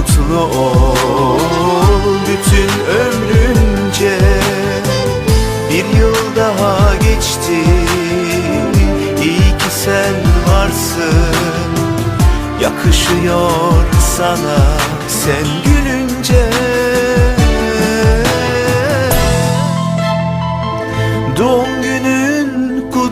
mutlu ol bütün ömrünce. Bir yıl daha geçti iyi ki sen varsın. Yakışıyor sana sen gülünce. Doğum